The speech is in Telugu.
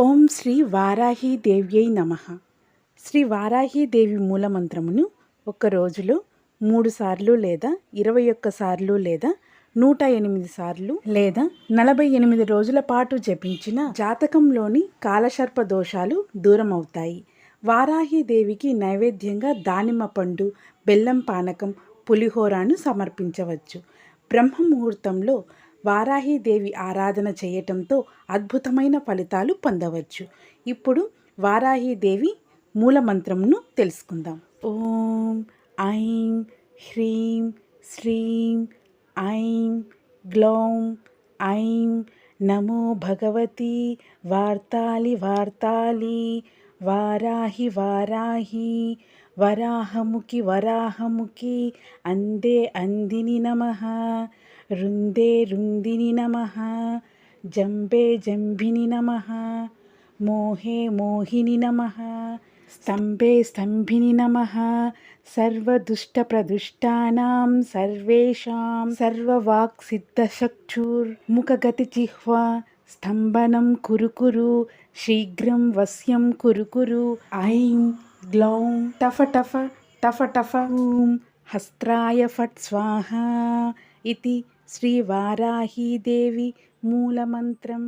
ఓం శ్రీ వారాహీదేవ్యై నమ. శ్రీ వారాహీదేవి మూలమంత్రమును ఒక రోజులో మూడు సార్లు లేదా ఇరవై ఒక్క సార్లు లేదా నూట ఎనిమిది సార్లు లేదా నలభై ఎనిమిది రోజుల పాటు జపించిన జాతకంలోని కాలసర్ప దోషాలు దూరం అవుతాయి వారాహీదేవికి నైవేద్యంగా దానిమ్మ పండు బెల్లం పానకం పులిహోరాను సమర్పించవచ్చు. బ్రహ్మ ముహూర్తంలో వారాహీదేవి ఆరాధన చేయటంతో అద్భుతమైన ఫలితాలు పొందవచ్చు. ఇప్పుడు వారాహీదేవి మూలమంత్రంను తెలుసుకుందాం. ఓం ఐం హ్రీం శ్రీం ఐం గ్లౌం ఐం నమో భగవతి వార్తాలి వార్తాలి వారాహి వారాహి వరాహముఖి వరాహముఖి అందే అందిని నమ రుందే రుందిని నమ జంబే జంభిని నమ మోహే మోహిని నమ స్తంభే స్తంభిని నమ సర్వదుష్టప్రదుష్టానాం సర్వేషాం సర్వవాక్ సిద్ధచక్షుర్ముఖగతి జిహ్వా స్తంభనం కురు కురు శీఘ్రం వస్యం కురు కురు ఐం గ్లౌం టఫ టఫ టఫ టఫ ఊం హస్త్రాయ ఫట్ స్వాహ ఇది శ్రీవారాహీదేవి మూలమంత్రం.